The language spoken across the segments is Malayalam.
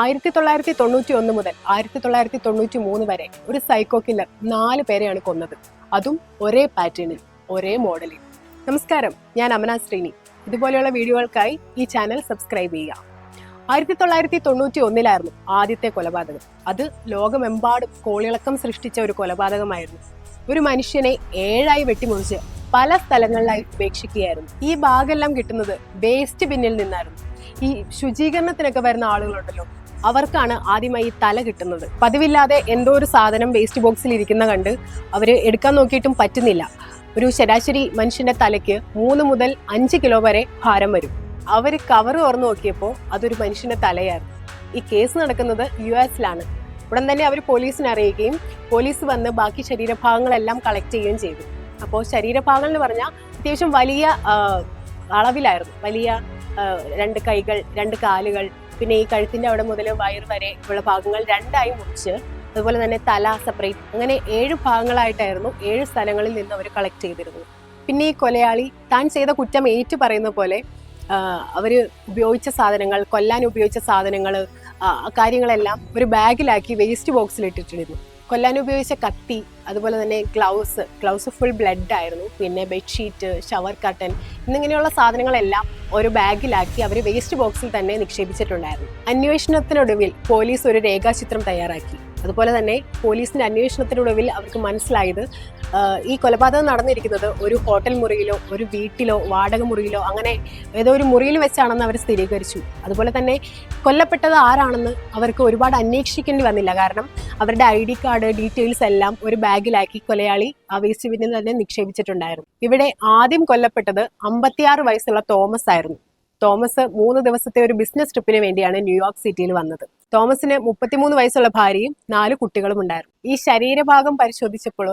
ആയിരത്തി തൊള്ളായിരത്തി തൊണ്ണൂറ്റി ഒന്ന് മുതൽ ആയിരത്തി തൊള്ളായിരത്തി തൊണ്ണൂറ്റി മൂന്ന് വരെ ഒരു സൈക്കോ കില്ലർ നാല് പേരെയാണ് കൊന്നത്. അതും ഒരേ പാറ്റേണിൽ ഒരേ മോഡലിൽ നമസ്കാരം ഞാൻ അമന ശ്രീനി. ഇതുപോലെയുള്ള വീഡിയോകൾക്കായി ഈ ചാനൽ സബ്സ്ക്രൈബ് ചെയ്യുക. ആയിരത്തി തൊള്ളായിരത്തി തൊണ്ണൂറ്റി ഒന്നിലായിരുന്നു ആദ്യത്തെ കൊലപാതകം. അത് ലോകമെമ്പാടും കോളിളക്കം സൃഷ്ടിച്ച ഒരു കൊലപാതകമായിരുന്നു. ഒരു മനുഷ്യനെ ഏഴായി വെട്ടിമുറിച്ച് പല സ്ഥലങ്ങളിലായി ഉപേക്ഷിക്കുകയായിരുന്നു. ഈ ഭാഗെല്ലാം കിട്ടുന്നത് വേസ്റ്റ് ബിന്നിൽ നിന്നായിരുന്നു. ഈ ശുചീകരണത്തിനൊക്കെ വരുന്ന ആളുകളുണ്ടല്ലോ അവർക്കാണ് ആദ്യമായി ഈ തല കിട്ടുന്നത്. പതിവില്ലാതെ എന്തോ ഒരു സാധനം വേസ്റ്റ് ബോക്സിൽ ഇരിക്കുന്ന കണ്ട് അവർ എടുക്കാൻ നോക്കിയിട്ടും പറ്റുന്നില്ല. ഒരു ശരാശരി മനുഷ്യന്റെ തലയ്ക്ക് മൂന്ന് മുതൽ അഞ്ച് കിലോ വരെ ഭാരം വരും. അവർ കവർ തുറന്നു നോക്കിയപ്പോൾ അതൊരു മനുഷ്യന്റെ തലയായിരുന്നു. ഈ കേസ് നടക്കുന്നത് യു എസിലാണ് ഉടൻ തന്നെ അവർ പോലീസിനെ അറിയിക്കുകയും പോലീസ് വന്ന് ബാക്കി ശരീരഭാഗങ്ങളെല്ലാം കളക്ട് ചെയ്യുകയും ചെയ്തു. അപ്പോൾ ശരീരഭാഗങ്ങൾ എന്ന് പറഞ്ഞാൽ അത്യാവശ്യം വലിയ അളവിലായിരുന്നു. വലിയ രണ്ട് കൈകൾ രണ്ട് കാലുകൾ പിന്നെ ഈ കഴുത്തിന്റെ അവിടെ മുതൽ വയർ വരെ ഉള്ള ഭാഗങ്ങൾ രണ്ടായി മുറിച്ച് അതുപോലെ തന്നെ തല സെപ്പറേറ്റ് അങ്ങനെ ഏഴ് ഭാഗങ്ങളായിട്ടായിരുന്നു ഏഴ് സ്ഥലങ്ങളിൽ നിന്ന് അവർ കളക്ട് ചെയ്തിരുന്നത്. പിന്നെ ഈ കൊലയാളി താൻ ചെയ്ത കുറ്റം ഏറ്റു പറയുന്ന പോലെ അവർ ഉപയോഗിച്ച സാധനങ്ങൾ കൊല്ലാൻ ഉപയോഗിച്ച സാധനങ്ങൾ കാര്യങ്ങളെല്ലാം ഒരു ബാഗിലാക്കി വേസ്റ്റ് ബോക്സിൽ ഇട്ടിട്ടിരുന്നു. കൊല്ലാൻ ഉപയോഗിച്ച കത്തി അതുപോലെ തന്നെ ഗ്ലൗസ് ഗ്ലൗസ് ഫുൾ ബ്ലഡ് ആയിരുന്നു. പിന്നെ ബെഡ്ഷീറ്റ് ഷവർ കട്ടൻ എന്നിങ്ങനെയുള്ള സാധനങ്ങളെല്ലാം ഒരു ബാഗിലാക്കി അവർ വേസ്റ്റ് ബോക്സിൽ തന്നെ നിക്ഷേപിച്ചിട്ടുണ്ടായിരുന്നു. അന്വേഷണത്തിനൊടുവിൽ പോലീസ് ഒരു രേഖാചിത്രം തയ്യാറാക്കി. അതുപോലെ തന്നെ പോലീസിന്റെ അന്വേഷണത്തിനൊടുവിൽ അവർക്ക് മനസ്സിലായത് ഈ കൊലപാതകം നടന്നിരിക്കുന്നത് ഒരു ഹോട്ടൽ മുറിയിലോ ഒരു വീട്ടിലോ വാടക മുറിയിലോ അങ്ങനെ ഏതോ ഒരു മുറിയിൽ വെച്ചാണെന്ന് അവർ സ്ഥിരീകരിച്ചു. അതുപോലെ തന്നെ കൊല്ലപ്പെട്ടത് ആരാണെന്ന് അവർക്ക് ഒരുപാട് അന്വേഷിക്കേണ്ടി വന്നില്ല. കാരണം അവരുടെ ഐ ഡി കാർഡ് ഡീറ്റെയിൽസ് എല്ലാം ഒരു ബാഗിലാക്കി കൊലയാളി ആ വേസ്റ്റ് ബിന്നിൽ തന്നെ നിക്ഷേപിച്ചിട്ടുണ്ടായിരുന്നു. ഇവിടെ ആദ്യം കൊല്ലപ്പെട്ടത് അമ്പത്തിയാറ് വയസ്സുള്ള തോമസ് ആയിരുന്നു തോമസ് മൂന്ന് ദിവസത്തെ ഒരു ബിസിനസ് ട്രിപ്പിന് വേണ്ടിയാണ് ന്യൂയോർക്ക് സിറ്റിയിൽ വന്നത്. തോമസിന് മുപ്പത്തിമൂന്ന് വയസ്സുള്ള ഭാര്യയും നാല് കുട്ടികളും ഉണ്ടായിരുന്നു. ഈ ശരീരഭാഗം പരിശോധിച്ചപ്പോൾ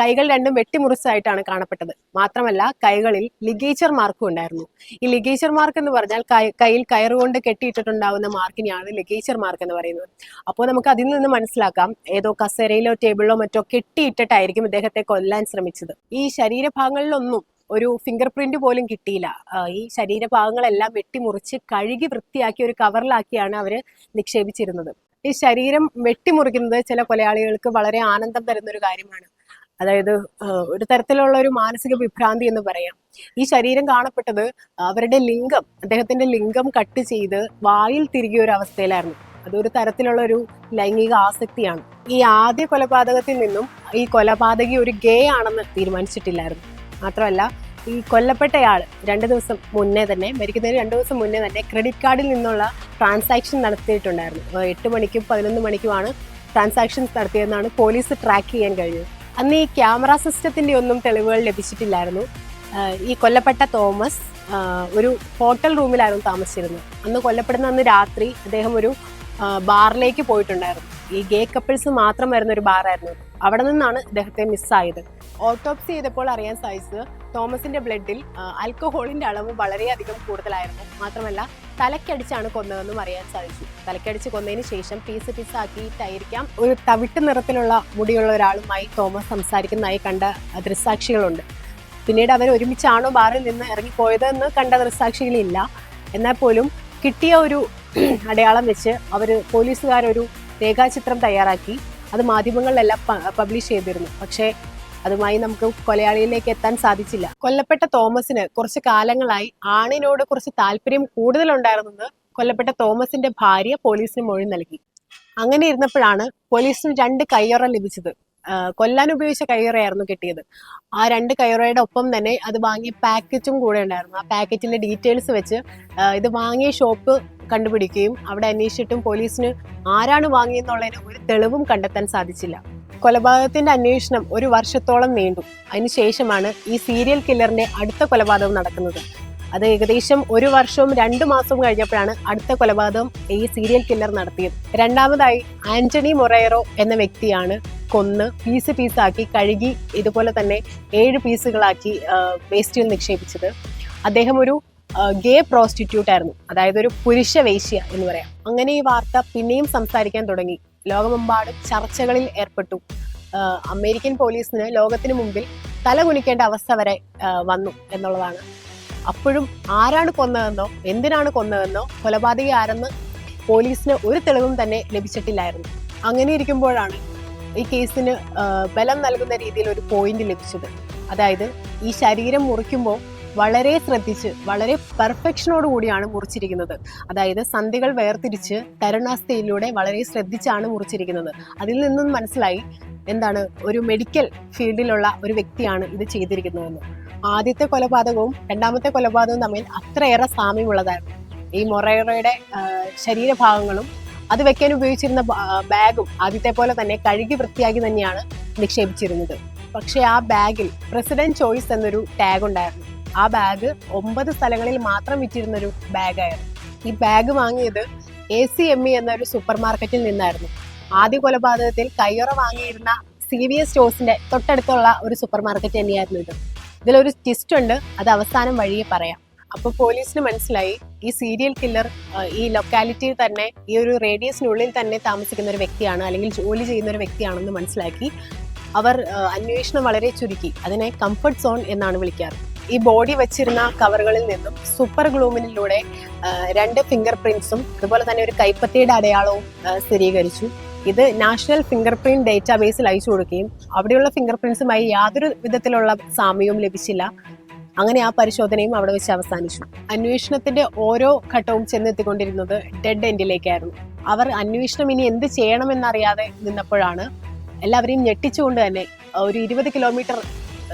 കൈകൾ രണ്ടും വെട്ടിമുറിച്ചായിട്ടാണ് കാണപ്പെട്ടത്. മാത്രമല്ല കൈകളിൽ ലിഗേച്ചർ മാർക്കും ഉണ്ടായിരുന്നു. ഈ ലിഗേച്ചർ മാർക്ക് എന്ന് പറഞ്ഞാൽ കൈയിൽ കയറുകൊണ്ട് കെട്ടിയിട്ടിട്ടുണ്ടാവുന്ന മാർക്കിനെയാണ് ലിഗേച്ചർ മാർക്ക് എന്ന് പറയുന്നത്. അപ്പോൾ നമുക്ക് അതിൽ നിന്ന് മനസ്സിലാക്കാം ഏതോ കസേരയിലോ ടേബിളിലോ മറ്റോ കെട്ടിയിട്ടിട്ടായിരിക്കും ഇദ്ദേഹത്തെ കൊല്ലാൻ ശ്രമിച്ചത്. ഈ ശരീരഭാഗങ്ങളിലൊന്നും ഒരു ഫിംഗർ പ്രിന്റ് പോലും കിട്ടിയില്ല. ഈ ശരീരഭാഗങ്ങളെല്ലാം വെട്ടിമുറിച്ച് കഴുകി വൃത്തിയാക്കി ഒരു കവറിലാക്കിയാണ് അവർ നിക്ഷേപിച്ചിരുന്നത്. ഈ ശരീരം വെട്ടിമുറിക്കുന്നത് ചില കൊലയാളികൾക്ക് വളരെ ആനന്ദം തരുന്ന ഒരു കാര്യമാണ്. അതായത് ഒരു തരത്തിലുള്ള ഒരു മാനസിക വിഭ്രാന്തി എന്ന് പറയാം. ഈ ശരീരം കാണപ്പെട്ടത് അവരുടെ ലിംഗം അദ്ദേഹത്തിന്റെ ലിംഗം കട്ട് ചെയ്ത് വായിൽ തിരികിയ ഒരു അവസ്ഥയിലായിരുന്നു. അതൊരു തരത്തിലുള്ള ഒരു ലൈംഗിക ആസക്തിയാണ്. ഈ ആദ്യ കൊലപാതകത്തിൽ നിന്നും ഈ കൊലപാതകി ഒരു ഗേ ആണെന്ന് തീരുമാനിച്ചിട്ടില്ലായിരുന്നു. മാത്രമല്ല ഈ കൊല്ലപ്പെട്ടയാൾ രണ്ട് ദിവസം മുന്നേ തന്നെ മരിക്കുന്നതിന് രണ്ട് ദിവസം മുന്നേ തന്നെ ക്രെഡിറ്റ് കാർഡിൽ നിന്നുള്ള ട്രാൻസാക്ഷൻ നടത്തിയിട്ടുണ്ടായിരുന്നു. എട്ട് മണിക്കും പതിനൊന്ന് മണിക്കുമാണ് ട്രാൻസാക്ഷൻസ് നടത്തിയതെന്നാണ് പോലീസ് ട്രാക്ക് ചെയ്യാൻ കഴിഞ്ഞത്. അന്ന് ഈ ക്യാമറ സിസ്റ്റത്തിന്റെ ഒന്നും തെളിവുകൾ ലഭിച്ചിട്ടില്ലായിരുന്നു. ഈ കൊല്ലപ്പെട്ട തോമസ് ഒരു ഹോട്ടൽ റൂമിലായിരുന്നു താമസിച്ചിരുന്നത്. അന്ന് കൊല്ലപ്പെടുന്ന അന്ന് രാത്രി അദ്ദേഹം ഒരു ബാറിലേക്ക് പോയിട്ടുണ്ടായിരുന്നു. ഈ ഗേ കപ്പിൾസ് മാത്രം വരുന്ന ഒരു ബാറായിരുന്നു. അവിടെ നിന്നാണ് ഇദ്ദേഹത്തെ മിസ്സായത് ഓട്ടോപ്സി ചെയ്തപ്പോൾ അറിയാൻ സാധിച്ചത് തോമസിന്റെ ബ്ലഡിൽ ആൽക്കഹോളിന്റെ അളവ് വളരെയധികം കൂടുതലായിരുന്നു. മാത്രമല്ല തലക്കടിച്ചാണ് കൊന്നതെന്നും അറിയാൻ സാധിച്ചു. തലക്കടിച്ച് കൊന്നതിന് ശേഷം പീസ് പീസാക്കിയിട്ടായിരിക്കാം ഒരു തവിട്ട് നിറത്തിലുള്ള മുടിയുള്ള ഒരാളുമായി തോമസ് സംസാരിക്കുന്നതായി കണ്ട ദൃസാക്ഷികളുണ്ട് പിന്നീട് അവർ ഒരുമിച്ചാണോ ബാറിൽ നിന്ന് ഇറങ്ങിപ്പോയതെന്ന് കണ്ട ദൃസാക്ഷികളില്ല എന്നാൽ പോലും കിട്ടിയ ഒരു അടയാളം വെച്ച് അവർ പോലീസുകാരൊരു രേഖാചിത്രം തയ്യാറാക്കി. അത് മാധ്യമങ്ങളിലെല്ലാം പബ്ലിഷ് ചെയ്തിരുന്നു പക്ഷേ അതുമായി നമുക്ക് കൊലയാളിയിലേക്ക് എത്താൻ സാധിച്ചില്ല. കൊല്ലപ്പെട്ട തോമസിന് കുറച്ച് കാലങ്ങളായി ആണിനോട് കുറച്ച് താല്പര്യം കൂടുതലുണ്ടായിരുന്നെന്ന് കൊല്ലപ്പെട്ട തോമസിന്റെ ഭാര്യ പോലീസിന് മൊഴി നൽകി. അങ്ങനെ ഇരുന്നപ്പോഴാണ് പോലീസിന് രണ്ട് കയ്യൊറ ലഭിച്ചത്. കൊല്ലാൻ ഉപയോഗിച്ച കയ്യുറയായിരുന്നു കിട്ടിയത്. ആ രണ്ട് കയ്യുറയുടെ ഒപ്പം തന്നെ അത് വാങ്ങിയ പാക്കറ്റും കൂടെ ഉണ്ടായിരുന്നു. ആ പാക്കറ്റിന്റെ ഡീറ്റെയിൽസ് വെച്ച് ഇത് വാങ്ങിയ ഷോപ്പ് കണ്ടുപിടിക്കുകയും അവിടെ അന്വേഷിച്ചിട്ടും പോലീസിന് ആരാണ് വാങ്ങിയെന്നുള്ളതിന് ഒരു തെളിവും കണ്ടെത്താൻ സാധിച്ചില്ല. കൊലപാതകത്തിന്റെ അന്വേഷണം ഒരു വർഷത്തോളം നീണ്ടു. അതിനുശേഷമാണ് ഈ സീരിയൽ കില്ലറിന്റെ അടുത്ത കൊലപാതകം നടക്കുന്നത്. അത് ഏകദേശം ഒരു വർഷവും രണ്ടു മാസവും കഴിഞ്ഞപ്പോഴാണ് അടുത്ത കൊലപാതകം ഈ സീരിയൽ കില്ലർ നടത്തിയത്. രണ്ടാമതായി ആന്റണി മൊറേറോ എന്ന വ്യക്തിയാണ് കൊന്ന് പീസ് പീസാക്കി കഴുകി ഇതുപോലെ തന്നെ ഏഴ് പീസുകളാക്കി വേസ്റ്റിൽ നിക്ഷേപിച്ചത്. അദ്ദേഹം ഒരു ഗേ പ്രോസ്റ്റിറ്റ്യൂട്ട് ആയിരുന്നു. അതായത് ഒരു പുരുഷ വേശ്യ എന്ന് പറയാം. അങ്ങനെ ഈ വാർത്ത പിന്നെയും സംസാരിക്കാൻ തുടങ്ങി. ലോകമെമ്പാടും ചർച്ചകളിൽ ഏർപ്പെട്ടു. അമേരിക്കൻ പോലീസിന് ലോകത്തിന് മുമ്പിൽ തല കുനിക്കേണ്ട അവസ്ഥ വരെ വന്നു എന്നുള്ളതാണ്. അപ്പോഴും ആരാണ് കൊന്നതെന്നോ എന്തിനാണ് കൊന്നതെന്നോ കൊലപാതകി ആരെന്ന് പോലീസിന് ഒരു തെളിവും തന്നെ ലഭിച്ചിട്ടില്ലായിരുന്നു. അങ്ങനെ ഇരിക്കുമ്പോഴാണ് ഈ കേസിന് ബലം നൽകുന്ന രീതിയിൽ ഒരു പോയിന്റ് ലഭിച്ചത്. അതായത് ഈ ശരീരം മുറിക്കുമ്പോൾ വളരെ ശ്രദ്ധിച്ച് വളരെ പെർഫെക്ഷനോട് കൂടിയാണ് മുറിച്ചിരിക്കുന്നത്. അതായത് സന്ധികൾ വേർതിരിച്ച് തരുണാസ്ഥയിലൂടെ വളരെ ശ്രദ്ധിച്ചാണ് മുറിച്ചിരിക്കുന്നത്. അതിൽ നിന്നും മനസ്സിലായി എന്താണ് ഒരു മെഡിക്കൽ ഫീൽഡിലുള്ള ഒരു വ്യക്തിയാണ് ഇത് ചെയ്തിരിക്കുന്നതെന്ന്. ആദ്യത്തെ കൊലപാതകവും രണ്ടാമത്തെ കൊലപാതകവും തമ്മിൽ അത്രയേറെ സാമ്യമുള്ളതായിരുന്നു. ഈ മൊറേറയുടെ ശരീരഭാഗങ്ങളും അത് വെക്കാൻ ഉപയോഗിച്ചിരുന്ന ബാഗും ആദ്യത്തെ പോലെ തന്നെ കഴുകി വൃത്തിയാക്കി തന്നെയാണ് നിക്ഷേപിച്ചിരുന്നത്. പക്ഷേ ആ ബാഗിൽ പ്രസിഡന്റ് ചോയ്സ് എന്നൊരു ടാഗ് ഉണ്ടായിരുന്നു. ആ ബാഗ് ഒമ്പത് സ്ഥലങ്ങളിൽ മാത്രം വിറ്റിരുന്ന ഒരു ബാഗായിരുന്നു ഈ ബാഗ് വാങ്ങിയത് എ സി എം ഇ എന്നൊരു സൂപ്പർ മാർക്കറ്റിൽ നിന്നായിരുന്നു. ആദ്യ കൊലപാതകത്തിൽ കയ്യുറ വാങ്ങിയിരുന്ന സി വി എസ് സ്റ്റോഴ്സിന്റെ തൊട്ടടുത്തുള്ള ഒരു സൂപ്പർ മാർക്കറ്റ് തന്നെയായിരുന്നു ഇത്. ഇതിലൊരു ട്വിസ്റ്റ് ഉണ്ട്. അത് അവസാനം വഴിയെ പറയാം. അപ്പൊ പോലീസിന് മനസ്സിലായി ഈ സീരിയൽ കില്ലർ ഈ ലൊക്കാലിറ്റിയിൽ തന്നെ ഈ ഒരു റേഡിയസിനുള്ളിൽ തന്നെ താമസിക്കുന്ന ഒരു വ്യക്തിയാണ് അല്ലെങ്കിൽ ജോലി ചെയ്യുന്ന ഒരു വ്യക്തിയാണെന്ന് മനസ്സിലാക്കി അവർ അന്വേഷണം വളരെ ചുരുക്കി അതിനെ കംഫർട്ട് സോൺ എന്നാണ് വിളിക്കാറ്. ഈ ബോഡി വെച്ചിരുന്ന കവറുകളിൽ നിന്നും സൂപ്പർ ഗ്ലൂമിനിലൂടെ രണ്ട് ഫിംഗർ പ്രിന്റ്സും അതുപോലെ തന്നെ ഒരു കൈപ്പത്തിയുടെ അടയാളവും സ്ഥിരീകരിച്ചു. ഇത് നാഷണൽ ഫിംഗർ പ്രിന്റ് ഡേറ്റാബേസിൽ അയച്ചു കൊടുക്കുകയും അവിടെയുള്ള ഫിംഗർ പ്രിന്റ്സുമായി യാതൊരു വിധത്തിലുള്ള സാമ്യവും ലഭിച്ചില്ല. അങ്ങനെ ആ പരിശോധനയും അവിടെ വെച്ച് അവസാനിച്ചു. അന്വേഷണത്തിന്റെ ഓരോ ഘട്ടവും ചെന്നെത്തിക്കൊണ്ടിരുന്നത് ഡെഡ് എൻഡിലേക്കായിരുന്നു അവർ അന്വേഷണം ഇനി എന്ത് ചെയ്യണമെന്നറിയാതെ നിന്നപ്പോഴാണ് എല്ലാവരെയും ഞെട്ടിച്ചുകൊണ്ട് തന്നെ ഒരു ഇരുപത് കിലോമീറ്റർ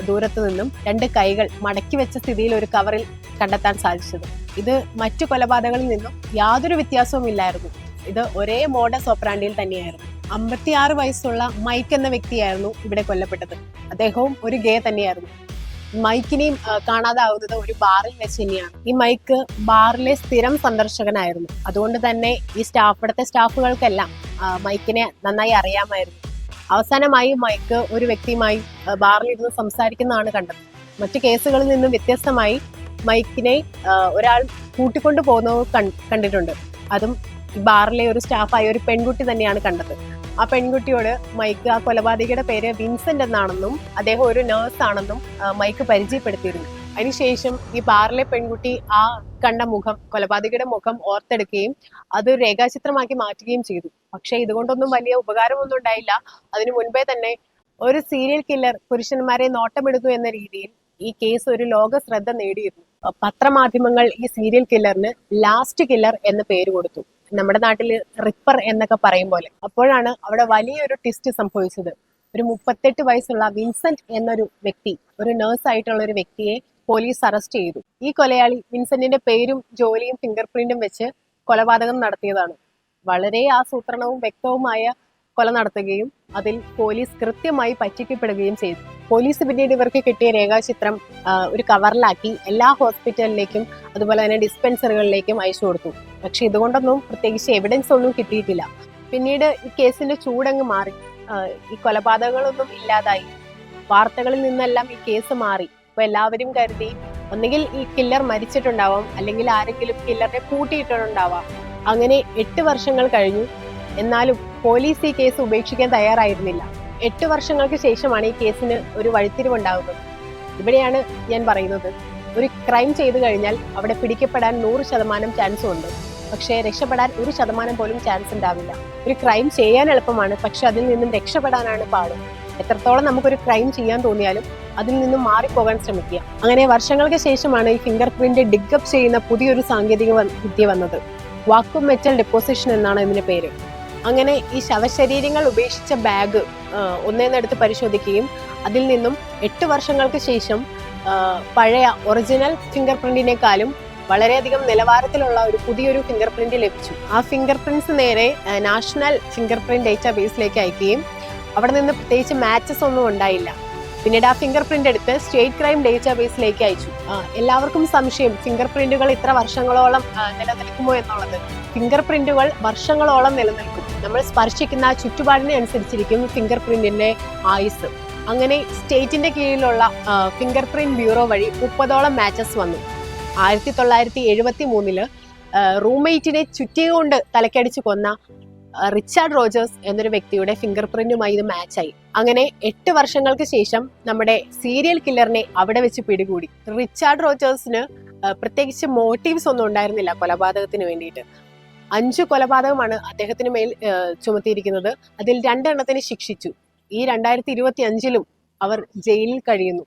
ദൂരത്തു നിന്നും രണ്ട് കൈകൾ മടക്കി വെച്ച സ്ഥിതിയിൽ ഒരു കവറിൽ കണ്ടെത്താൻ സാധിച്ചത്. ഇത് മറ്റു കൊലപാതകങ്ങളിൽ നിന്നും യാതൊരു വ്യത്യാസവും ഇല്ലായിരുന്നു. ഇത് ഒരേ മോഡ സോപ്രാണ്ടിയിൽ തന്നെയായിരുന്നു. അമ്പത്തിയാറ് വയസ്സുള്ള മൈക്ക് എന്ന വ്യക്തിയായിരുന്നു ഇവിടെ കൊല്ലപ്പെട്ടത്. അദ്ദേഹവും ഒരു ഗേ തന്നെയായിരുന്നു. മൈക്കിനെയും കാണാതാവുന്നത് ഒരു ബാറിൽ വെച്ച് തന്നെയാണ്. ഈ മൈക്ക് ബാറിലെ സ്ഥിരം സന്ദർശകനായിരുന്നു. അതുകൊണ്ട് തന്നെ ഈ സ്റ്റാഫ് ഇവിടുത്തെ സ്റ്റാഫുകൾക്കെല്ലാം മൈക്കിനെ നന്നായി അറിയാമായിരുന്നു. അവസാനമായി മൈക്ക് ഒരു വ്യക്തിയുമായി ബാറിലിരുന്ന് സംസാരിക്കുന്നതാണ് കണ്ടത്. മറ്റു കേസുകളിൽ നിന്നും വ്യത്യസ്തമായി മൈക്കിനെ ഒരാൾ കൂട്ടിക്കൊണ്ടു പോകുന്നത് കണ്ടിട്ടുണ്ട്. അതും ബാറിലെ ഒരു സ്റ്റാഫായ ഒരു പെൺകുട്ടി തന്നെയാണ് കണ്ടത്. ആ പെൺകുട്ടിയോട് മൈക്ക് ആ കൊലപാതകിയുടെ പേര് വിൻസെന്റ് എന്നാണെന്നും അദ്ദേഹം ഒരു നേഴ്സ് ആണെന്നും മൈക്ക് പരിചയപ്പെടുത്തിയിരുന്നു. അതിനുശേഷം ഈ ബാറിലെ പെൺകുട്ടി ആ കണ്ട മുഖം കൊലപാതകയുടെ മുഖം ഓർത്തെടുക്കുകയും അത് രേഖാചിത്രമാക്കി മാറ്റുകയും ചെയ്തു. പക്ഷേ ഇതുകൊണ്ടൊന്നും വലിയ ഉപകാരമൊന്നും ഉണ്ടായില്ല. അതിനു മുൻപേ തന്നെ ഒരു സീരിയൽ കില്ലർ പുരുഷന്മാരെ നോട്ടമിടുന്നു എന്ന രീതിയിൽ ഈ കേസ് ഒരു ലോക ശ്രദ്ധ നേടിയിരുന്നു. പത്രമാധ്യമങ്ങൾ ഈ സീരിയൽ കില്ലറിന് ലാസ്റ്റ് കില്ലർ എന്ന പേര് കൊടുത്തു. നമ്മുടെ നാട്ടിൽ റിപ്പർ എന്നൊക്കെ പറയും പോലെ. അപ്പോഴാണ് അവിടെ വലിയൊരു ട്വിസ്റ്റ് സംഭവിച്ചത്. ഒരു മുപ്പത്തെട്ട് വയസ്സുള്ള വിൻസെന്റ് എന്നൊരു വ്യക്തി ഒരു നേഴ്സ് ആയിട്ടുള്ള ഒരു വ്യക്തിയെ പോലീസ് അറസ്റ്റ് ചെയ്തു. ഈ കൊലയാളി വിൻസെന്റിന്റെ പേരും ജോലിയും ഫിംഗർ പ്രിന്റും വെച്ച് കൊലപാതകം നടത്തിയതാണ്. വളരെ ആസൂത്രണവും വ്യക്തവുമായ കൊല നടത്തുകയും അതിൽ പോലീസ് കൃത്യമായി പറ്റിക്കപ്പെടുകയും ചെയ്തു. പോലീസ് പിന്നീട് ഇവർക്ക് കിട്ടിയ രേഖാചിത്രം ഒരു കവറിലാക്കി എല്ലാ ഹോസ്പിറ്റലിലേക്കും അതുപോലെ തന്നെ ഡിസ്പെൻസറികളിലേക്കും അയച്ചു കൊടുത്തു. പക്ഷെ ഇതുകൊണ്ടൊന്നും പ്രത്യേകിച്ച് എവിഡൻസ് ഒന്നും കിട്ടിയിട്ടില്ല. പിന്നീട് ഈ കേസിന്റെ ചൂടങ്ങ് മാറി. ഈ കൊലപാതകങ്ങളൊന്നും ഇല്ലാതായി. വാർത്തകളിൽ നിന്നെല്ലാം ഈ കേസ് മാറി. അപ്പൊ എല്ലാവരും കരുതി ഒന്നുകിൽ ഈ കില്ലർ മരിച്ചിട്ടുണ്ടാവാം അല്ലെങ്കിൽ ആരെങ്കിലും കില്ലറിനെ കൂട്ടിയിട്ടുണ്ടാവാം അങ്ങനെ എട്ട് വർഷങ്ങൾ കഴിഞ്ഞു. എന്നാലും പോലീസ് ഈ കേസ് ഉപേക്ഷിക്കാൻ തയ്യാറായിരുന്നില്ല. എട്ട് വർഷങ്ങൾക്ക് ശേഷമാണ് ഈ കേസിന് ഒരു വഴിത്തിരിവുണ്ടാകുന്നത്. ഇവിടെയാണ് ഞാൻ പറയുന്നത്. ഒരു ക്രൈം ചെയ്തു കഴിഞ്ഞാൽ അവിടെ പിടിക്കപ്പെടാൻ നൂറ് ശതമാനം ചാൻസും ഉണ്ട്. പക്ഷേ രക്ഷപ്പെടാൻ ഒരു ശതമാനം പോലും ചാൻസ് ഉണ്ടാവില്ല. ഒരു ക്രൈം ചെയ്യാൻ എളുപ്പമാണ്. പക്ഷെ അതിൽ നിന്നും രക്ഷപ്പെടാനാണ് പാട്. എത്രത്തോളം നമുക്കൊരു ക്രൈം ചെയ്യാൻ തോന്നിയാലും അതിൽ നിന്നും മാറിപ്പോകാൻ ശ്രമിക്കുക. അങ്ങനെ വർഷങ്ങൾക്ക് ശേഷമാണ് ഈ ഫിംഗർ പ്രിന്റ് ഡിഗപ്പ് ചെയ്യുന്ന പുതിയൊരു സാങ്കേതിക വിദ്യ വന്നത്. വാക്വം മെറ്റൽ ഡെപ്പോസിഷൻ എന്നാണ് ഇതിന്റെ പേര്. അങ്ങനെ ഈ ശവശരീരങ്ങൾ ഉപേക്ഷിച്ച ബാഗ് ഒന്നേന്നെടുത്ത് പരിശോധിക്കുകയും അതിൽ നിന്നും എട്ട് വർഷങ്ങൾക്ക് ശേഷം പഴയ ഒറിജിനൽ ഫിംഗർ പ്രിന്റിനേക്കാളും വളരെയധികം നിലവാരത്തിലുള്ള ഒരു പുതിയൊരു ഫിംഗർ പ്രിന്റ് ലഭിച്ചു. ആ ഫിംഗർ പ്രിന്റ്സ് നേരെ നാഷണൽ ഫിംഗർ പ്രിന്റ് ഡേറ്റാബേസിലേക്ക് അയക്കുകയും അവിടെ നിന്ന് പ്രത്യേകിച്ച് മാച്ചസ് ഒന്നും ഉണ്ടായില്ല. പിന്നീട് ആ ഫിംഗർ പ്രിന്റ് എടുത്ത് സ്റ്റേറ്റ് ക്രൈം ഡേറ്റാബേസിലേക്ക് അയച്ചു. എല്ലാവർക്കും സംശയം ഫിംഗർ പ്രിന്റുകൾ ഇത്ര വർഷങ്ങളോളം നിലനിൽക്കുമോ എന്നുള്ളത്. ഫിംഗർ പ്രിന്റുകൾ വർഷങ്ങളോളം നിലനിൽക്കും. നമ്മൾ സ്പർശിക്കുന്ന ചുറ്റുപാടിനെ അനുസരിച്ചിരിക്കും ഫിംഗർ പ്രിന്റിന്റെ ആയുസ് അങ്ങനെ സ്റ്റേറ്റിന്റെ കീഴിലുള്ള ഫിംഗർ പ്രിന്റ് ബ്യൂറോ വഴി മുപ്പതോളം മാച്ചസ് വന്നു. ആയിരത്തി തൊള്ളായിരത്തി എഴുപത്തി മൂന്നിൽ റൂംമേറ്റിനെ ചുറ്റികൊണ്ട് തലക്കടിച്ചു കൊന്ന റിച്ചാർഡ് റോജേഴ്സ് എന്നൊരു വ്യക്തിയുടെ ഫിംഗർ പ്രിന്റുമായി ഇത് മാച്ചായി അങ്ങനെ എട്ട് വർഷങ്ങൾക്ക് ശേഷം നമ്മുടെ സീരിയൽ കില്ലറിനെ അവിടെ വെച്ച് പിടികൂടി. റിച്ചാർഡ് റോജേഴ്സിന് പ്രത്യേകിച്ച് മോട്ടീവ്സ് ഒന്നും ഉണ്ടായിരുന്നില്ല കൊലപാതകത്തിന് വേണ്ടിയിട്ട്. അഞ്ച് കൊലപാതകമാണ് അദ്ദേഹത്തിന് മേൽ ചുമത്തിയിരിക്കുന്നത്. അതിൽ രണ്ടെണ്ണത്തിന് ശിക്ഷിച്ചു. ഈ രണ്ടായിരത്തി ഇരുപത്തി അഞ്ചിലും അവർ ജയിലിൽ കഴിയുന്നു.